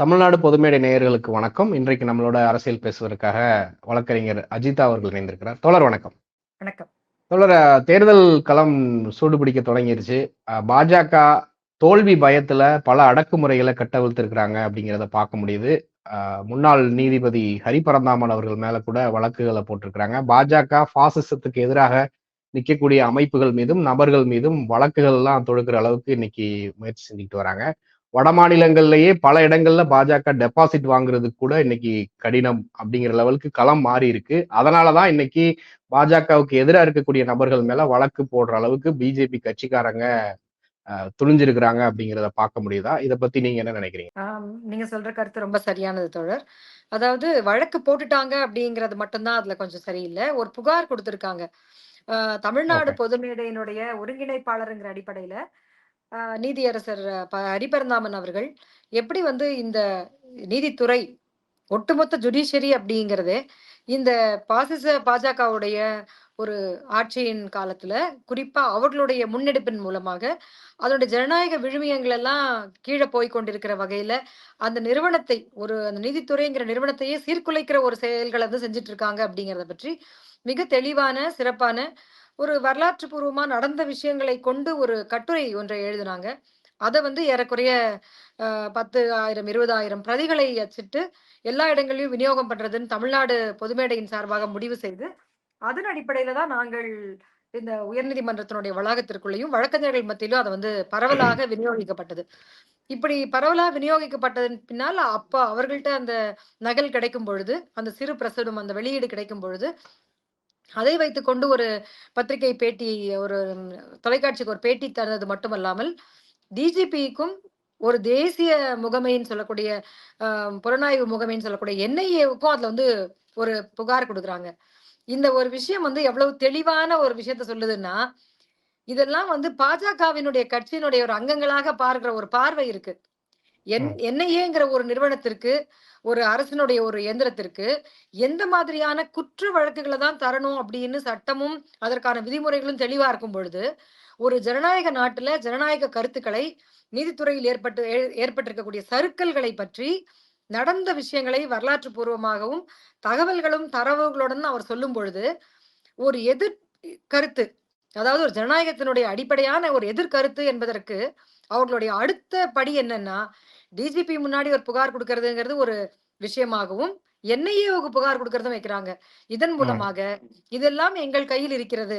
தமிழ்நாடு பொதுமேடை நேயர்களுக்கு வணக்கம். இன்றைக்கு நம்மளோட அரசியல் பேசுவதற்காக வழக்கறிஞர் அஜிதா அவர்கள் இணைந்திருக்கிறார். தோழர் வணக்கம். வணக்கம். தோழர் தேர்தல் களம் சூடுபிடிக்க தொடங்கிருச்சு. பாஜக தோல்வி பயத்துல பல அடக்குமுறைகளை கட்டவிழ்த்திருக்கிறாங்க அப்படிங்கிறத பார்க்க முடியுது. முன்னாள் நீதிபதி ஹரிபரந்தாமன் அவர்கள் மேல கூட வழக்குகளை போட்டிருக்கிறாங்க. பாஜக பாசிசத்துக்கு எதிராக நிற்கக்கூடிய அமைப்புகள் மீதும் நபர்கள் மீதும் வழக்குகள் எல்லாம் தொடுக்கிற அளவுக்கு இன்னைக்கு முயற்சி செஞ்சுக்கிட்டு வராங்க. வட மாநிலங்கள்லயே பல இடங்கள்ல பாஜக டெபாசிட் வாங்குறதுக்கு கூட இன்னைக்கு கடினம் அப்படிங்கிற லெவலுக்கு களம் மாறி இருக்கு. அதனாலதான் இன்னைக்கு பாஜகவுக்கு எதிராக இருக்கக்கூடிய நபர்கள் மேல வழக்கு போடுற அளவுக்கு பிஜேபி கட்சிக்காரங்க துணிஞ்சிருக்கிறாங்க அப்படிங்கிறத பார்க்க முடியுதா? இத பத்தி நீங்க என்ன நினைக்கிறீங்க? நீங்க சொல்ற கருத்து ரொம்ப சரியானது தோழர். அதாவது வழக்கு போட்டுட்டாங்க அப்படிங்கறது மட்டும்தான் அதுல கொஞ்சம் சரியில்லை. ஒரு புகார் கொடுத்திருக்காங்க. தமிழ்நாடு Okay. பொதுமேடையினுடைய ஒருங்கிணைப்பாளருங்கிற அடிப்படையில நீதியரசர் ப ஹரிபரந்தாமன் அவர்கள் எப்படி வந்து இந்த நீதித்துறை ஒட்டுமொத்த ஜுடிஷியரி அப்படிங்கிறதே இந்த பாசிச பாஜகவுடைய ஒரு ஆட்சியின் காலத்துல குறிப்பா அவர்களுடைய முன்னெடுப்பின் மூலமாக அதனுடைய ஜனநாயக விழுமியங்கள் எல்லாம் கீழே போய் கொண்டிருக்கிற வகையில அந்த நிறுவனத்தை ஒரு அந்த நீதித்துறைங்கிற நிறுவனத்தையே சீர்குலைக்கிற ஒரு செயல்களை வந்து செஞ்சுட்டு இருக்காங்க அப்படிங்கிறத பற்றி மிக தெளிவான சிறப்பான ஒரு வரலாற்று பூர்வமா நடந்த விஷயங்களை கொண்டு ஒரு கட்டுரை ஒன்றை எழுதினாங்க. அதை வந்து ஏறக்குறைய அஹ், பத்து ஆயிரம் இருபதாயிரம் பிரதிகளை அச்சிட்டு எல்லா இடங்களையும் விநியோகம் பண்றதுன்னு தமிழ்நாடு பொதுமேடையின் சார்பாக முடிவு செய்து அதன் அடிப்படையில தான் நாங்கள் இந்த உயர்நீதிமன்றத்தினுடைய வளாகத்திற்குள்ளேயும் வழக்கறிஞர்கள் மத்தியிலும் அது வந்து பரவலாக விநியோகிக்கப்பட்டது. இப்படி பரவலாக விநியோகிக்கப்பட்டதன் பின்னால் அப்பா அவர்கள்ட்ட அந்த நகல் கிடைக்கும் பொழுது அந்த சிறு பிரசுரம் அந்த வெளியீடு கிடைக்கும் பொழுது அதை வைத்துக்கொண்டு ஒரு பத்திரிகை பேட்டி ஒரு தொலைக்காட்சிக்கு ஒரு பேட்டி தந்தது மட்டுமல்லாமல் டிஜிபிக்கும் ஒரு தேசிய முகமைன்னு சொல்லக்கூடிய புலனாய்வு முகமைன்னு சொல்லக்கூடிய என்ஐஏவுக்கும் அதுல வந்து ஒரு புகார் கொடுக்குறாங்க இந்த ஒரு விஷயம் வந்து எவ்வளவு தெளிவான ஒரு விஷயத்த சொல்லுதுன்னா இதெல்லாம் வந்து பாஜகவினுடைய கட்சியினுடைய ஒரு அங்கங்களாக பார்க்கிற ஒரு பார்வை இருக்கு என். என்ஐஏங்கிற ஒரு நிறுவனத்திற்கு ஒரு அரசினுடைய ஒரு இயந்திரத்திற்கு எந்த மாதிரியான குற்ற வழக்குகளை தான் தரணும் அப்படின்னு சட்டமும் அதற்கான விதிமுறைகளும் தெளிவா இருக்கும் பொழுது ஒரு ஜனநாயக நாட்டுல ஜனநாயக கருத்துக்களை நீதித்துறையில் ஏற்பட்டு ஏ- ஏற்பட்டிருக்கக்கூடிய சருக்கல்களை பற்றி நடந்த விஷயங்களை வரலாற்று பூர்வமாகவும் தகவல்களும் தரவுகளுடன் அவர் சொல்லும் பொழுது ஒரு எதிர் கருத்து அதாவது ஒரு ஜனநாயகத்தினுடைய அடிப்படையான ஒரு எதிர்கருத்து என்பதற்கு அவர்களுடைய அடுத்த படி என்னன்னா டிஜிபி முன்னாடி ஒரு புகார் கொடுக்கறதுங்கிறது ஒரு விஷயமாகவும் என்ஐஏவுக்கு புகார் கொடுக்கறதும் வைக்கிறாங்க. இதன் மூலமாக இதெல்லாம் எங்கள் கையில் இருக்கிறது.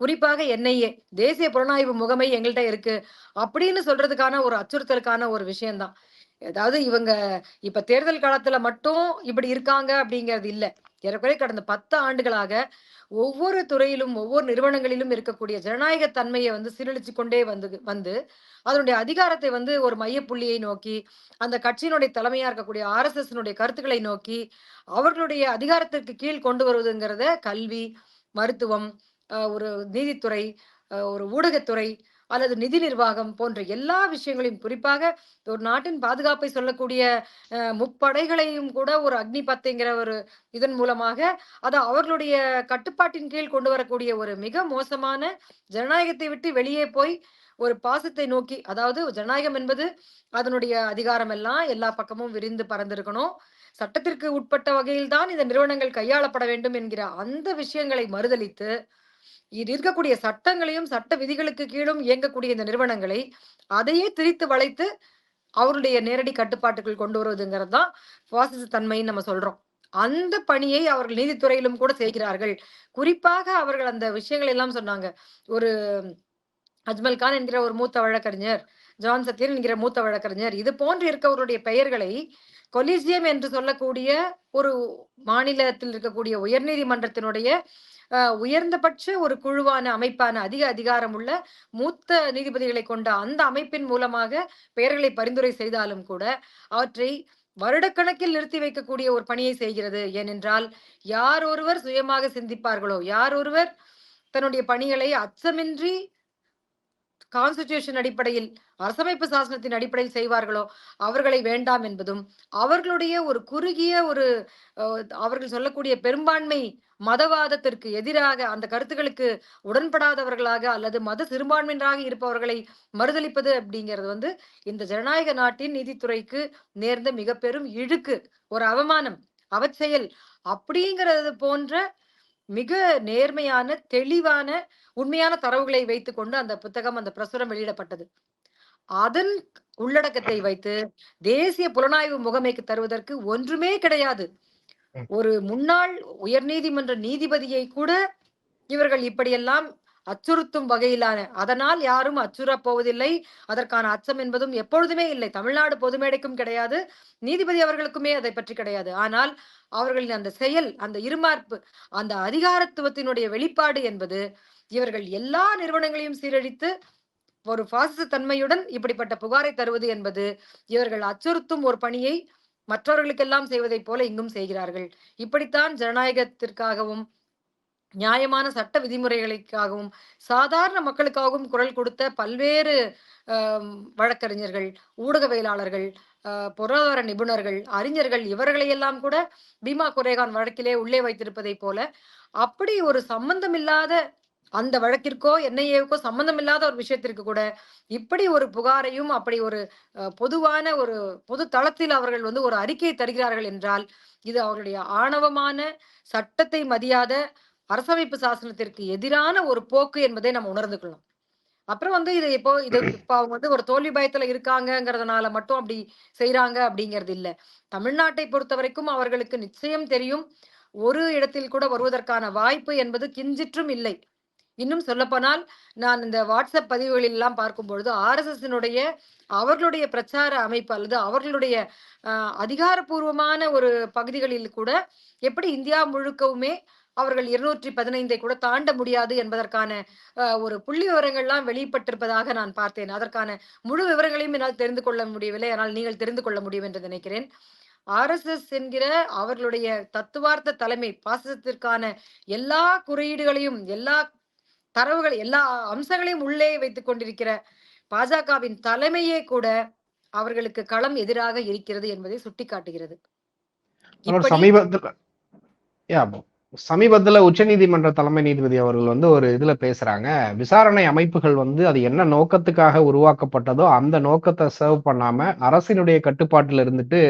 குறிப்பாக என்ஐஏ தேசிய புலனாய்வு முகமை எங்கள்கிட்ட இருக்கு அப்படின்னு சொல்றதுக்கான ஒரு அச்சுறுத்தலுக்கான ஒரு விஷயம்தான். அதாவது இவங்க இப்ப தேர்தல் காலத்துல மட்டும் இப்படி இருக்காங்க அப்படிங்கிறது இல்ல. ஏறக்குறைய கடந்த பத்து ஆண்டுகளாக ஒவ்வொரு துறையிலும் ஒவ்வொரு நிறுவனங்களிலும் இருக்கக்கூடிய ஜனநாயக தன்மையை வந்து சீரழிச்சு கொண்டே வந்து வந்து அதனுடைய அதிகாரத்தை வந்து ஒரு மையப்புள்ளியை நோக்கி அந்த கட்சியினுடைய தலைமையா இருக்கக்கூடிய ஆர்எஸ்எஸ் கருத்துக்களை நோக்கி அவர்களுடைய அதிகாரத்திற்கு கீழ் கொண்டு வருவதுங்கிறத கல்வி மருத்துவம் ஒரு நீதித்துறை ஒரு ஊடகத்துறை அல்லது நிதி நிர்வாகம் போன்ற எல்லா விஷயங்களையும் குறிப்பாக ஒரு நாட்டின் பாதுகாப்பை சொல்லக்கூடிய முப்படைகளையும் கூட ஒரு அக்னி பத்துங்கிற ஒரு இதன் மூலமாக அதை அவர்களுடைய கட்டுப்பாட்டின் கீழ் கொண்டு வரக்கூடிய ஒரு மிக மோசமான ஜனநாயகத்தை விட்டு வெளியே போய் ஒரு பாசத்தை நோக்கி அதாவது ஜனநாயகம் என்பது அதனுடைய அதிகாரம் எல்லாம் எல்லா பக்கமும் விரிந்து பறந்திருக்கணும். சட்டத்திற்கு உட்பட்ட வகையில் தான் இந்த நிறுவனங்கள் கையாளப்பட வேண்டும் என்கிற அந்த விஷயங்களை மறுதளித்து இது இருக்கக்கூடிய சட்டங்களையும் சட்ட விதிகளுக்கு கீழும் இயங்கக்கூடிய இந்த நிறுவனங்களை அதையே திரித்து வளைத்து அவருடைய நேரடி கட்டுப்பாட்டுக்குள் கொண்டு வருவதுங்கிறது தான் பாசிச தன்மைன்னு நம்ம சொல்றோம். அந்த பணியை அவர்கள் நீதித்துறையிலும் கூட செய்கிறார்கள். குறிப்பாக அவர்கள் அந்த விஷயங்களை எல்லாம் சொன்னாங்க. ஒரு அஜ்மல் கான் என்கிற ஒரு மூத்த வழக்கறிஞர் ஜான் சத்யன் என்கிற மூத்த வழக்கறிஞர் இது போன்று இருக்கவருடைய பெயர்களை கொலிசியம் என்று சொல்லக்கூடிய ஒரு மாநிலத்தில் இருக்கக்கூடிய உயர்நீதிமன்றத்தினுடைய உயர்ந்தபட்ச ஒரு குழுவான அமைப்பான அதிக அதிகாரம் உள்ள மூத்த நீதிபதிகளை கொண்ட அந்த அமைப்பின் மூலமாக பெயர்களை பரிந்துரை செய்தாலும் கூட அவற்றை வருடக்கணக்கில் நிறுத்தி வைக்கக்கூடிய ஒரு பணியை செய்கிறது. ஏனென்றால் யார் ஒருவர் சுயமாக சிந்திப்பார்களோ யார் ஒருவர் தன்னுடைய பணிகளை அச்சமின்றி கான்ஸ்டிடியூஷன் அடிப்படையில் அரசமைப்பு சாசனத்தின் அடிப்படையில் செய்வார்களோ அவர்களை வேண்டாம் என்பதும் அவர்களுடைய ஒரு குறுகிய ஒரு அவர்கள் சொல்லக்கூடிய பெரும்பான்மை மதவாதத்திற்கு எதிராக அந்த கருத்துக்களுக்கு உடன்படாதவர்களாக அல்லது மத சிறுபான்மையினராக இருப்பவர்களை மறுதளிப்பது அப்படிங்கிறது வந்து இந்த ஜனநாயக நாட்டின் நீதித்துறைக்கு நேர்ந்த மிக பெரும் இழுக்கு ஒரு அவமானம் அவச்செயல் அப்படிங்கிறது போன்ற மிக நேர்மையான தெளிவான உண்மையான தரவுகளை வைத்துக்கொண்டு அந்த புத்தகம் அந்த பிரசுரம் வெளியிடப்பட்டது அதன் உள்ளடக்கத்தை வைத்து தேசிய புலனாய்வு முகமைக்கு தருவதற்கு ஒன்றுமே கிடையாது. ஒரு முன்னாள் உயர்நீதிமன்ற நீதிபதியை கூட இவர்கள் இப்படியெல்லாம் அச்சுறுத்தும் வகையிலான. அதனால் யாரும் அச்சுறப் போவதில்லை அதற்கான அச்சம் என்பதும் எப்பொழுதுமே இல்லை. தமிழ்நாடு பொதுமேடைக்கும் கிடையாது. நீதிபதி அவர்களுக்குமே அதை பற்றி கிடையாது. ஆனால் அவர்களின் அந்த செயல் அந்த இருமார்ப்பு அந்த அதிகாரத்துவத்தினுடைய வெளிப்பாடு என்பது இவர்கள் எல்லா நிறுவனங்களையும் சீரழித்து ஒரு பாசிச தன்மையுடன் இப்படிப்பட்ட புகாரை தருவது என்பது இவர்கள் அச்சுறுத்தும் ஒரு பணியை மற்றவர்களுக்கெல்லாம் செய்வதைப் போல இங்கும் செய்கிறார்கள். இப்படித்தான் ஜனநாயகத்திற்காகவும் நியாயமான சட்ட விதிமுறைகளுக்காகவும் சாதாரண மக்களுக்காகவும் குரல் கொடுத்த பல்வேறு வழக்கறிஞர்கள் ஊடகவியலாளர்கள் பொருளாதார நிபுணர்கள் அறிஞர்கள் இவர்களையெல்லாம் கூட பீமா குரேகான் வழக்கிலே உள்ளே வைத்திருப்பதைப் போல அப்படி ஒரு சம்பந்தமில்லாத அந்த வழக்கிற்கோ என்ஐஏவுக்கோ சம்பந்தமில்லாத ஒரு விஷயத்திற்கு கூட இப்படி ஒரு புகாரையும் அப்படி ஒரு பொதுவான ஒரு பொது தளத்தில் அவர்கள் வந்து ஒரு அறிக்கையை தருகிறார்கள் என்றால் இது அவர்களுடைய ஆணவமான சட்டத்தை மதியாத அரசமைப்பு சாசனத்திற்கு எதிரான ஒரு போக்கு என்பதை நம்ம உணர்ந்து அப்புறம் வந்து இது இப்போ இது இப்போ அவங்க வந்து ஒரு தோல்வி பயத்துல இருக்காங்கங்கிறதுனால மட்டும் அப்படி செய்றாங்க அப்படிங்கிறது இல்ல. தமிழ்நாட்டை பொறுத்த வரைக்கும் அவர்களுக்கு நிச்சயம் தெரியும். ஒரு இடத்தில் கூட வருவதற்கான வாய்ப்பு என்பது கிஞ்சிற்றும் இல்லை. இன்னும் சொல்லப்போனால் நான் இந்த வாட்ஸ்அப் பதிவுகளில் எல்லாம் பார்க்கும் பொழுது ஆர்எஸ்எஸ்னுடைய அவர்களுடைய பிரச்சார அமைப்பு அல்லது அவர்களுடைய அதிகாரப்பூர்வமான ஒரு பகுதிகளில் கூட எப்படி இந்தியா முழுக்கவுமே அவர்கள் இருநூற்றி பதினைந்தை கூட தாண்ட முடியாது என்பதற்கான ஒரு புள்ளி விவரங்கள்லாம் வெளிப்பட்டிருப்பதாக நான் பார்த்தேன். அதற்கான முழு விவரங்களையும் என்னால் தெரிந்து கொள்ள முடியவில்லை. ஆனால் நீங்கள் தெரிந்து கொள்ள முடியும் என்று நினைக்கிறேன். ஆர்எஸ்எஸ் என்கிற அவர்களுடைய தத்துவார்த்த தலைமை பாசிசத்திற்கான எல்லா குறியீடுகளையும் எல்லா தரவுகள் எல்லா அம்சங்களையும் உள்ளே வைத்துக் கொண்டிருக்கிற பாஜகவின் தலைமையே கூட அவர்களுக்கு களம் எதிராக இருக்கிறது என்பதை சுட்டிக்காட்டுகிறது. சமீபத்துல உச்சநீதிமன்ற தலைமை நீதிபதி அவர்கள் வந்து ஒரு இதுல பேசுறாங்க. விசாரணை அமைப்புகள் வந்து அது என்ன நோக்கத்துக்காக உருவாக்கப்பட்டதோ அந்த நோக்கத்தை சர்வ் பண்ணாம அரசினுடைய கட்டுப்பாட்டில் இருந்துட்டு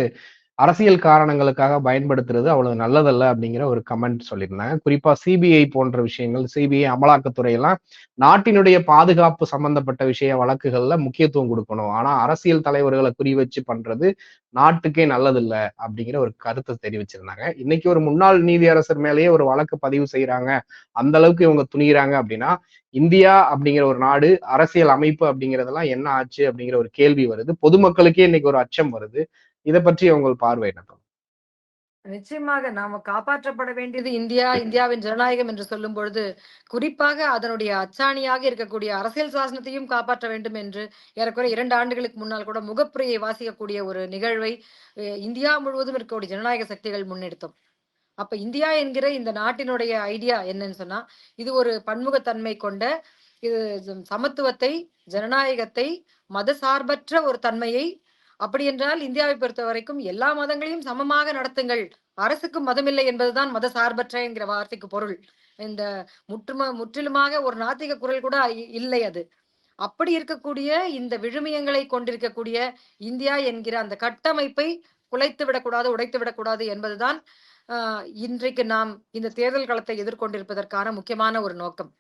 அரசியல் காரணங்களுக்காக பயன்படுத்துறது அவ்வளவு நல்லதல்ல அப்படிங்கிற ஒரு கமெண்ட் சொல்லியிருந்தாங்க. குறிப்பா சிபிஐ போன்ற விஷயங்கள் சிபிஐ அமலாக்கத்துறையெல்லாம் நாட்டினுடைய பாதுகாப்பு சம்பந்தப்பட்ட விஷய வழக்குகள்ல முக்கியத்துவம் கொடுக்கணும். ஆனா அரசியல் தலைவர்களை குறி வச்சு பண்றது நாட்டுக்கே நல்லதில்ல அப்படிங்கிற ஒரு கருத்தை தெரிவிச்சிருந்தாங்க. இன்னைக்கு ஒரு முன்னாள் நீதியரசர் மேலேயே ஒரு வழக்கு பதிவு செய்யறாங்க அந்த அளவுக்கு இவங்க துணிகிறாங்க அப்படின்னா இந்தியா அப்படிங்கிற ஒரு நாடு அரசியல் அமைப்பு அப்படிங்கிறதெல்லாம் என்ன ஆச்சு அப்படிங்கிற ஒரு கேள்வி வருது. பொதுமக்களுக்கே இன்னைக்கு ஒரு அச்சம் வருது. இதை பற்றி உங்கள் பார்வை என்ன நிச்சயமாக நாம காப்பாற்றப்பட வேண்டியது இந்தியா இந்தியாவின் ஜனநாயகம் என்று சொல்லும் பொழுது குறிப்பாக அதனுடைய அச்சாணியாக இருக்கக்கூடிய அரசியல் சாசனத்தையும் காப்பாற்ற வேண்டும் என்று ஏறக்குறைய இரண்டு ஆண்டுகளுக்கு முன்னால் கூட முகப்புரையை வாசிக்கக்கூடிய ஒரு நிகழ்வை இந்தியா முழுவதும் இருக்கக்கூடிய ஜனநாயக சக்திகள் முன்னெடுத்தோம். அப்ப இந்தியா என்கிற இந்த நாட்டினுடைய ஐடியா என்னன்னு சொன்னா இது ஒரு பன்முகத்தன்மை கொண்ட இது சமத்துவத்தை ஜனநாயகத்தை மத சார்பற்ற ஒரு தன்மையை அப்படி என்றால் இந்தியாவை பொறுத்த வரைக்கும் எல்லா மதங்களையும் சமமாக நடத்துங்கள். அரசுக்கு மதமில்லை என்பதுதான் மத சார்பற்ற என்கிற வார்த்தைக்கு பொருள். இந்த முற்றும முற்றிலுமாக ஒரு நாத்திக குரல் கூட இல்லை அது. அப்படி இருக்கக்கூடிய இந்த விழுமியங்களை கொண்டிருக்கக்கூடிய இந்தியா என்கிற அந்த கட்டமைப்பை குலைத்து விடக்கூடாது உடைத்து விடக்கூடாது என்பதுதான் ஆஹ், இன்றைக்கு நாம் இந்த தேர்தல் களத்தை எதிர்கொண்டிருப்பதற்கான முக்கியமான ஒரு நோக்கம்.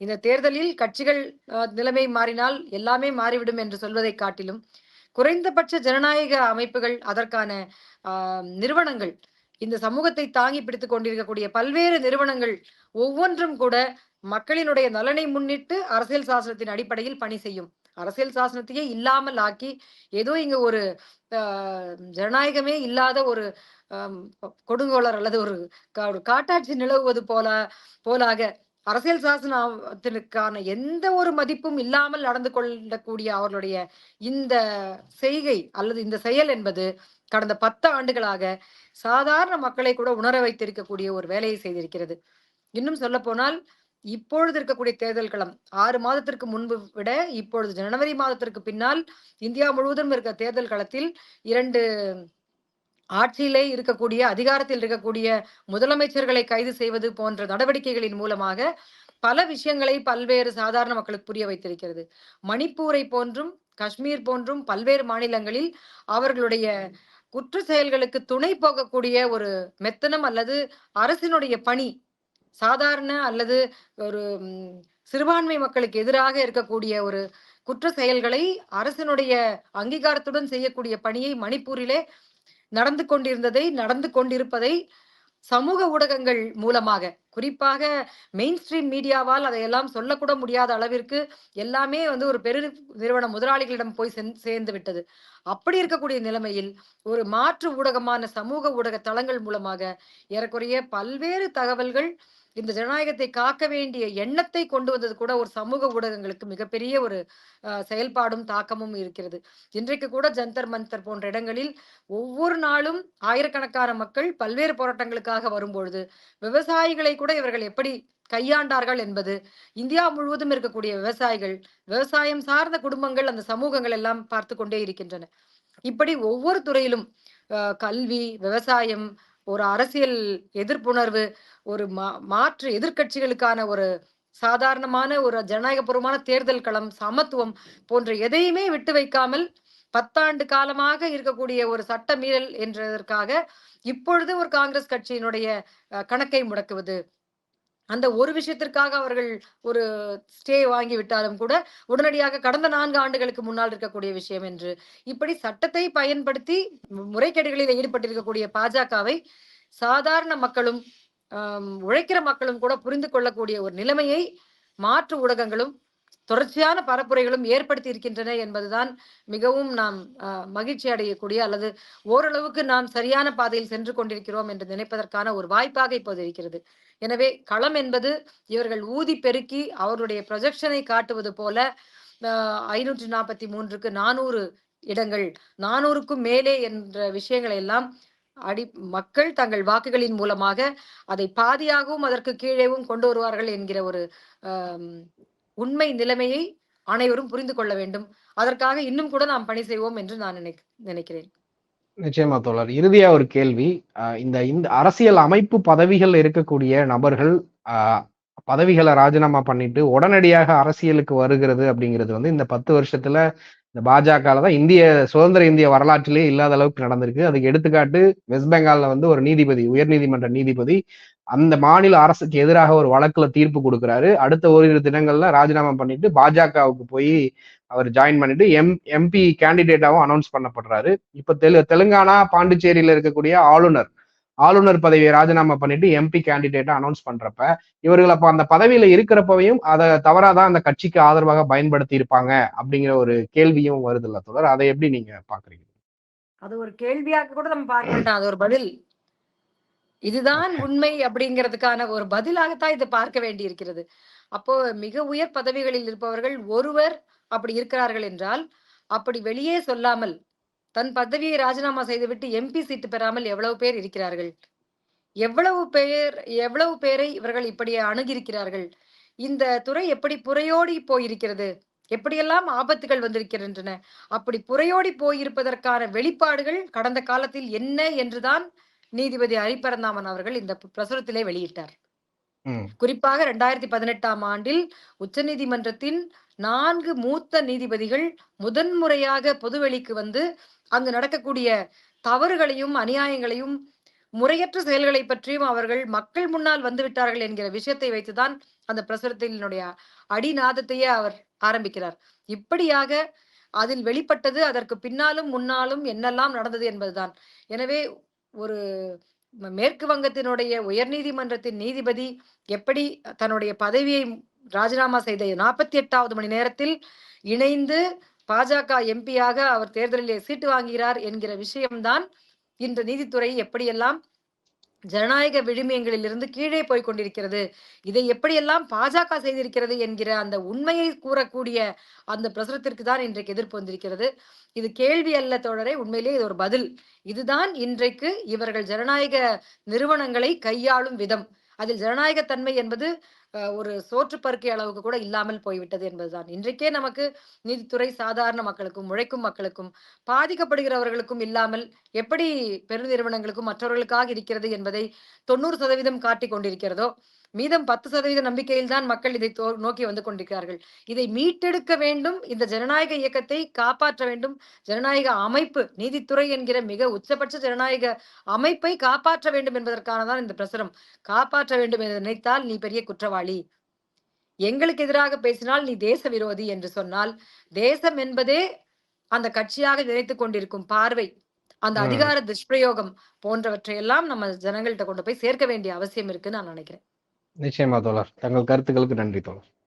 இந்த தேர்தலில் கட்சிகள் நிலைமை மாறினால் எல்லாமே மாறிவிடும் என்று சொல்வதை காட்டிலும் குறைந்தபட்ச ஜனநாயக அமைப்புகள் அதற்கான நிறுவனங்கள். இந்த சமூகத்தை தாங்கி பிடித்துக் கொண்டிருக்கக்கூடிய பல்வேறு நிறுவனங்கள் ஒவ்வொன்றும் கூட மக்களினுடைய நலனை முன்னிட்டு அரசியல் சாசனத்தின் அடிப்படையில் பணி செய்யும். அரசியல் சாசனத்தையே இல்லாமல் ஆக்கி ஏதோ இங்க ஒரு ஜனநாயகமே இல்லாத ஒரு கொடுங்கோளர் அல்லது ஒரு கா- ஒரு காட்டாட்சி நிலவுவது போல போலாக அரசியல் சாசனத்திற்கான எந்த ஒரு மதிப்பும் இல்லாமல் நடந்து கொள்ளக்கூடிய அவர்களுடைய இந்த செய்கை அல்லது இந்த செயல் என்பது கடந்த பத்து ஆண்டுகளாக சாதாரண மக்களை கூட உணர வைத்திருக்கக்கூடிய ஒரு வேலையை செய்திருக்கிறது. இன்னும் சொல்ல போனால் இப்பொழுது இருக்கக்கூடிய தேர்தல் களம் ஆறு மாதத்திற்கு முன்பு விட இப்பொழுது ஜனவரி மாதத்திற்கு பின்னால் இந்தியா முழுவதும் இருக்க தேர்தல் களத்தில் இரண்டு ஆட்சியிலே இருக்கக்கூடிய அதிகாரத்தில் இருக்கக்கூடிய முதலமைச்சர்களை கைது செய்வது போன்ற நடவடிக்கைகளின் மூலமாக பல விஷயங்களை பல்வேறு சாதாரண மக்களுக்கு புரிய வைத்திருக்கிறது. மணிப்பூரை போன்றும் காஷ்மீர் போன்றும் பல்வேறு மாநிலங்களில் அவர்களுடைய குற்ற செயல்களுக்கு துணை போகக்கூடிய ஒரு மெத்தனம் அல்லது அரசினுடைய பணி சாதாரண அல்லது ஒரு சிறுபான்மை மக்களுக்கு எதிராக இருக்கக்கூடிய ஒரு குற்ற செயல்களை அரசினுடைய அங்கீகாரத்துடன் செய்யக்கூடிய பணியை மணிப்பூரிலே நடந்து கொண்டிருந்ததை நடந்து கொண்டிருப்பதை சமூக ஊடகங்கள் மூலமாக குறிப்பாக மெயின் ஸ்ட்ரீம் மீடியாவால் அதையெல்லாம் சொல்லக்கூட முடியாத அளவிற்கு எல்லாமே வந்து ஒரு பெரு நிறுவன முதலாளிகளிடம் போய் சேர்ந்து விட்டது. அப்படி இருக்கக்கூடிய நிலைமையில் ஒரு மாற்று ஊடகமான சமூக ஊடக தளங்கள் மூலமாக ஏறக்குறைய பல்வேறு தகவல்கள் இந்த ஜனநாயகத்தை காக்க வேண்டிய எண்ணத்தை கொண்டு வந்தது கூட ஒரு சமூக ஊடகங்களுக்கு மிகப்பெரிய ஒரு அஹ், செயல்பாடும் தாக்கமும் இருக்கிறது. இன்றைக்கு கூட ஜந்தர் மந்தர் போன்ற இடங்களில் ஒவ்வொரு நாளும் ஆயிரக்கணக்கான மக்கள் பல்வேறு போராட்டங்களுக்காக வரும்பொழுது விவசாயிகளை கூட இவர்கள் எப்படி கையாண்டார்கள் என்பது இந்தியா முழுவதும் இருக்கக்கூடிய விவசாயிகள் விவசாயம் சார்ந்த குடும்பங்கள் அந்த சமூகங்கள் எல்லாம் பார்த்து கொண்டே இருக்கின்றன. இப்படி ஒவ்வொரு துறையிலும் கல்வி விவசாயம் ஒரு அரசியல் எதிர்ப்புணர்வு ஒரு மா மாற்று எதிர்க்கட்சிகளுக்கான ஒரு சாதாரணமான ஒரு ஜனநாயகபூர்வமான தேர்தல் களம் சமத்துவம் போன்ற எதையுமே விட்டு வைக்காமல் பத்தாண்டு காலமாக இருக்கக்கூடிய ஒரு சட்ட மீறல் என்றதற்காக இப்பொழுது ஒரு காங்கிரஸ் கட்சியினுடைய கணக்கை முடக்குவது. அந்த ஒரு விஷயத்திற்காக அவர்கள் ஒரு ஸ்டே வாங்கி விட்டாலும் கூட உடனடியாக கடந்த நான்கு ஆண்டுகளுக்கு முன்னால் இருக்கக்கூடிய விஷயம் என்று. இப்படி சட்டத்தை பயன்படுத்தி முறைகேடுகளில் ஈடுபட்டிருக்கக்கூடிய பாஜகவை சாதாரண மக்களும் உழைக்கிற மக்களும் கூட புரிந்து கொள்ளக்கூடிய ஒரு நிலைமையை மாற்று ஊடகங்களும் தொடர்ச்சியான பரப்புரைகளும் ஏற்படுத்தி இருக்கின்றன என்பதுதான் மிகவும் நாம் மகிழ்ச்சி அடையக்கூடிய அல்லது ஓரளவுக்கு நாம் சரியான பாதையில் சென்று கொண்டிருக்கிறோம் என்று நினைப்பதற்கான ஒரு வாய்ப்பாக இப்போது இருக்கிறது. எனவே களம் என்பது இவர்கள் ஊதி பெருக்கி அவருடைய ப்ரொஜெக்ஷனை காட்டுவது போல ஐநூற்றி நாற்பத்தி மூன்றுக்கு நானூறு இடங்கள் நானூறுக்கும் மேலே என்ற விஷயங்களை எல்லாம் அடி மக்கள் தங்கள் வாக்குகளின் மூலமாக அதை பாதியாகவும் அதற்கு கீழேவும் கொண்டு வருவார்கள் என்கிற ஒரு அஹ் உண்மை நிலைமையை அனைவரும் புரிந்து கொள்ள வேண்டும். அதற்காக இன்னும் கூட நாம் பணி செய்வோம் என்று நான் நினை நினைக்கிறேன். நிச்சயமா தோழர். இறுதியா ஒரு கேள்வி. ஆஹ் இந்த இந்த அரசியல் அமைப்பு பதவிகள் இருக்கக்கூடிய நபர்கள் ஆஹ் பதவிகளை ராஜினாமா பண்ணிட்டு உடனடியாக அரசியலுக்கு வருகிறது அப்படிங்கிறது வந்து இந்த பத்து வருஷத்துல இந்த பாஜகல தான் இந்திய சுதந்திர இந்திய வரலாற்றிலே இல்லாத அளவுக்கு நடந்திருக்கு. அதுக்கு எடுத்துக்காட்டு வெஸ்ட் பெங்கால்ல வந்து ஒரு நீதிபதி உயர்நீதிமன்ற நீதிபதி அந்த மாநில அரசுக்கு எதிராக ஒரு வழக்குல தீர்ப்பு கொடுக்குறாரு. அடுத்த ஓரிரு தினங்கள்ல ராஜினாமா பண்ணிட்டு பாஜகவுக்கு போய் அவர் ஜாயின் பண்ணிட்டு எம் எம்பி கேண்டிடேட்டாவும் அனௌன்ஸ் பண்ணப்படுறாரு. இப்ப தெலு தெலுங்கானா பாண்டிச்சேரியில இருக்கக்கூடிய ஆளுநர் ஆளுநர் பதவியை ராஜினாமா பண்ணிட்டு எம்பி கேண்டிடேட்டா அனௌன்ஸ் பண்றப்ப இவர்கள் அப்ப அந்த பதவியில இருக்கிறப்பவையும் அதை தவறாதான் அந்த கட்சிக்கு ஆதரவாக பயன்படுத்தி இருப்பாங்க அப்படிங்கிற ஒரு கேள்வியும் வருது இல்ல தொடர் அதை எப்படி நீங்க பாக்குறீங்க? அது ஒரு கேள்வியாக கூட நம்ம பார்க்க அது ஒரு பதில். இதுதான் உண்மை அப்படிங்கிறதுக்கான ஒரு பதிலாகத்தான் இதை பார்க்க வேண்டி இருக்கிறது அப்போ மிக உயர் பதவிகளில் இருப்பவர்கள் ஒருவர் அப்படி இருக்கிறார்கள் என்றால் அப்படி வெளியே சொல்லாமல் தன் பதவியை ராஜினாமா செய்துவிட்டு எம்பி சீட்டு பெறாமல் எவ்வளவு பேர் இருக்கிறார்கள்? எவ்வளவு பேர் எவ்வளவு பேரை இவர்கள் இப்படி அணுகியிருக்கிறார்கள்? இந்த துறை எப்படி புறையோடி போயிருக்கிறது? எப்படியெல்லாம் ஆபத்துகள் வந்திருக்கின்றன? அப்படி புறையோடி போயிருப்பதற்கான வெளிப்பாடுகள் கடந்த காலத்தில் என்ன என்றுதான் நீதிபதி ஹரிபரந்தாமன் அவர்கள் இந்த பிரசுரத்திலே வெளியிட்டார். குறிப்பாக இரண்டாயிரத்தி பதினெட்டாம் ஆண்டில் உச்சநீதிமன்றத்தின் நான்கு மூத்த நீதிபதிகள் முதன்முறையாக பொதுவெளிக்கு வந்து அங்கு நடக்கக்கூடிய தவறுகளையும் அநியாயங்களையும் முறையற்ற செயல்களை பற்றியும் அவர்கள் மக்கள் முன்னால் வந்து விட்டார்கள் என்கிற விஷயத்தை வைத்துதான் அந்த பிரசுரத்தினுடைய அடிநாதத்தையே அவர் ஆரம்பிக்கிறார். இப்படியாக அதில் வெளிப்பட்டது அதற்கு பின்னாலும் முன்னாலும் என்னெல்லாம் நடந்தது என்பதுதான். எனவே ஒரு மேற்கு வங்கத்தினுடைய உயர்நீதிமன்றத்தின் நீதிபதி எப்படி தன்னுடைய பதவியை ராஜினாமா செய்த நாற்பத்தி எட்டாவது மணி நேரத்தில் இணைந்து பாஜக எம்பியாக அவர் தேர்தலிலே சீட்டு வாங்குகிறார் என்கிற விஷயம்தான் இன்று நீதித்துறை எப்படியெல்லாம் ஜனநாயக விழுமியங்களிலிருந்து கீழே போய் கொண்டிருக்கிறது. இதை எப்படியெல்லாம் பாஜக செய்திருக்கிறது என்கிற அந்த உண்மையை கூறக்கூடிய அந்த பிரசுரத்திற்கு தான் இன்றைக்கு எதிர்ப்பு வந்திருக்கிறது. இது கேள்வி அல்ல தோழரே உண்மையிலே இது ஒரு பதில். இதுதான் இன்றைக்கு இவர்கள் ஜனநாயக நிறுவனங்களை கையாளும் விதம். அதில் ஜனநாயகத்தன்மை என்பது ஒரு சோற்று பருக்கை அளவுக்கு கூட இல்லாமல் போய்விட்டது என்பதுதான். இன்றைக்கே நமக்கு நீதித்துறை சாதாரண மக்களுக்கும், உழைக்கும் மக்களுக்கும், பாதிக்கப்படுகிறவர்களுக்கும் இல்லாமல் எப்படி பெருநிறுவனங்களுக்கும் மற்றவர்களுக்காக இருக்கிறது என்பதை 90% காட்டிக் கொண்டிருக்கிறதோ, மீதம் 10% நம்பிக்கையில் தான் மக்கள் இதை நோக்கி வந்து கொண்டிருக்கிறார்கள். இதை மீட்டெடுக்க வேண்டும். இந்த ஜனநாயக இயக்கத்தை காப்பாற்ற வேண்டும். ஜனநாயக அமைப்பு, நீதித்துறை என்கிற மிக உச்சபட்ச ஜனநாயக அமைப்பை காப்பாற்ற வேண்டும் என்பதற்கான தான் இந்த பிரசுரம். காப்பாற்ற வேண்டும் என்று நினைத்தால் நீ பெரிய குற்றவாளி. எங்களுக்கு எதிராக பேசினால் நீ தேச விரோதி என்று சொன்னால், தேசம் என்பதே அந்த கட்சியாக நினைத்துக் கொண்டிருக்கும் பார்வை, அந்த. அதிகார துஷ்பிரயோகம் போன்றவற்றை எல்லாம் நம்ம ஜனங்கள்ட்ட கொண்டு போய் சேர்க்க வேண்டிய அவசியம் இருக்குன்னு நான் நினைக்கிறேன். நிச்சயமா தோழர். தங்கள் கருத்துக்களுக்கு நன்றி தோழர்.